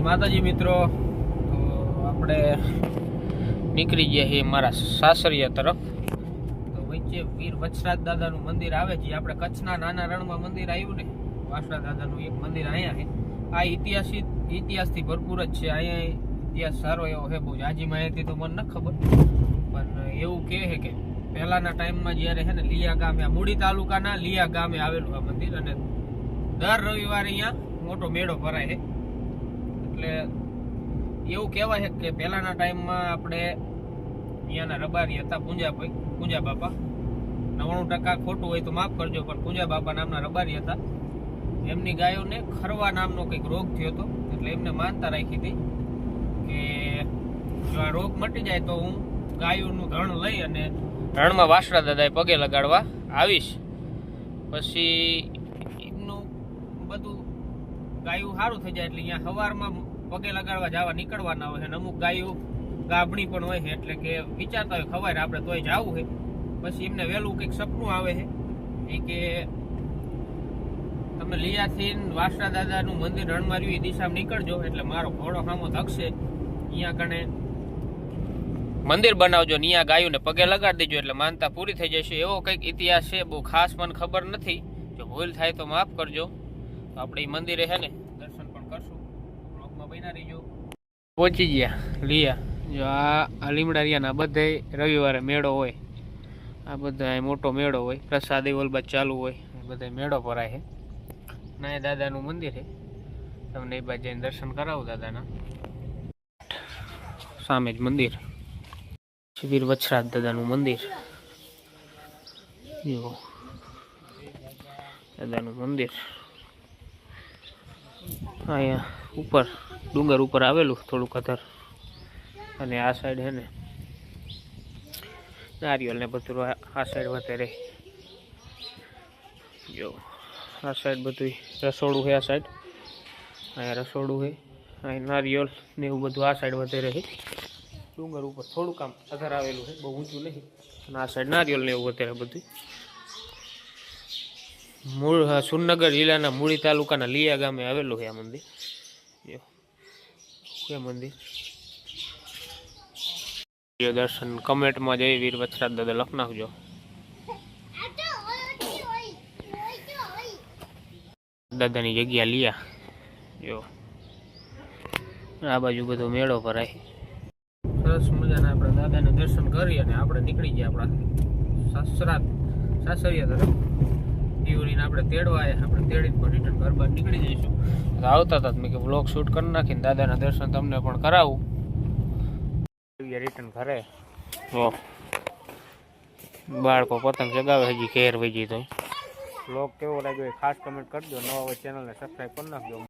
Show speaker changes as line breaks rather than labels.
જય માતાજી મિત્રો. તો આપણે નીકળી ગયા છીએ મારા સાસરિયા તરફ. તો વચ્ચે વીર વચરાજ દાદાનું મંદિર આવે છે. આપણે કચ્છના નાના રણમાં મંદિર આવ્યું ને વાસરા દાદાનું એક મંદિર અહીંયા છે. આ ઇતિહાસિક ઇતિહાસથી ભરપૂર જ છે. અહીંયા ઇતિહાસ સારો એવો છે. બહુ જાજી માહિતી તો મને ન ખબર. પણ એવું કહે છે કે પહેલાના ટાઈમમાં જ્યારે છે ને લીયા ગામે મૂડી તાલુકાના લીયા ગામે આવેલું આ મંદિર. અને દર રવિવારે અહીંયા મોટો મેળો ભરાય છે. એટલે એવું કહેવાય કે પહેલાના ટાઈમમાં આપણે અહીંયાના રબારી હતા પૂંજાભાઈ પૂંજા બાપા. નવ્વાણું ટકા ખોટું હોય તો માફ કરજો, પણ પૂંજા બાપા નામના રબારી હતા. એમની ગાયોને ખરવા નામનો કંઈક રોગ થયો હતો, એટલે એમને માનતા રાખી હતી કે જો આ રોગ મટી જાય તો હું ગાયોનું ધણ લઈ અને રણમાં વાસણા દાદાએ પગે લગાડવા આવીશ. પછી એમનું બધું ગાયું સારું થઈ જાય એટલે અહીંયા સવારમાં પગે લગાડવા જવા નીકળવાના હોય અને અમુક ગાયું ગાભણી પણ હોય છે, એટલે કે વિચારતા હોય ખબર આપણે તોય જવું છે. પછી એમને વહેલું કંઈક સપનું આવે છે, એ કે તમે લીયાથી વાસરા દાદાનું મંદિર રણમાર્યું, એ દિશામાં નીકળજો, એટલે મારો ઘોડો સામો ધકશે. અહીંયા કણે મંદિર બનાવજો નિયા ગાયું ગાયોને પગે લગાડી દેજો, એટલે માનતા પૂરી થઈ જશે. એવો કંઈક ઇતિહાસ છે, બહુ ખાસ મને ખબર નથી. જો ભૂલ થાય તો માફ કરજો. તો આપણે એ મંદિરે છે ને દર્શન પણ કરશું બ્લોગમાં બન્યા રહીજો. પહોંચી ગયા લીયા. જો આ લીમડા રિયાના બધે રવિવારે મેળો હોય. આ બધા મોટો મેળો હોય પ્રસાદી ઓલબાદ ચાલુ હોય. બધે મેળો ભરાય છે. ના એ દાદાનું મંદિર છે. તમને એ બાજુ જઈને દર્શન કરાવું દાદાના. સામે જ મંદિર. શિબિર વછરાજ દાદાનું મંદિર. જુઓ દાદાનું મંદિર. અહીંયા ઉપર ડુંગર ઉપર આવેલું થોડુંક અધર. અને આ સાઈડ છે ને નારિયેલ ને બધું આ સાઈડ વધારે જો આ સાઈડ બધું રસોડું છે આ સાઈડ અહીંયા રસોડું છે અહીં નારિયેલ ને એવું બધું આ સાઈડ વધારે છે ડુંગર ઉપર થોડુંક આમ અધર આવેલું છે બહુ ઊંચું નહીં. અને આ સાઈડ નારિયેલ ને એવું વધારે બધું મૂળ હા, સુરનગર જિલ્લાના મૂળી તાલુકાના લીયા ગામે આવેલું છે આ મંદિર. છે મંદિર? દર્શન કમેન્ટમાં જઈ વીર વછરાજ દાદા, લખ નાખજો. દાદાની જગ્યા લીયા. જો. આ બાજુ બધો મેળો ભરાય. સરસ મજાના આપણે દાદાને દર્શન કરી અને આપણે નીકળી ગયા આપણા સાસરા સાસરિયા તરફ. આપણે તેડવા આવ્યા આપણે તેડીને પણ રિટર્ન ઘર બહાર નીકળી જઈશું. આવતા હતા મેં કે બ્લોગ શૂટ કરી નાખીને દાદાના દર્શન તમને પણ કરાવું. રિટર્ન ઘરે. જો બાળકો પતંગ ચગાવે હજી ઘેર વહી તો બ્લોગ કેવો લાગ્યો એ ખાસ કમેન્ટ કરજો નવા ચેનલ ચેનલને સબસ્ક્રાઈબ કરી નાખજો.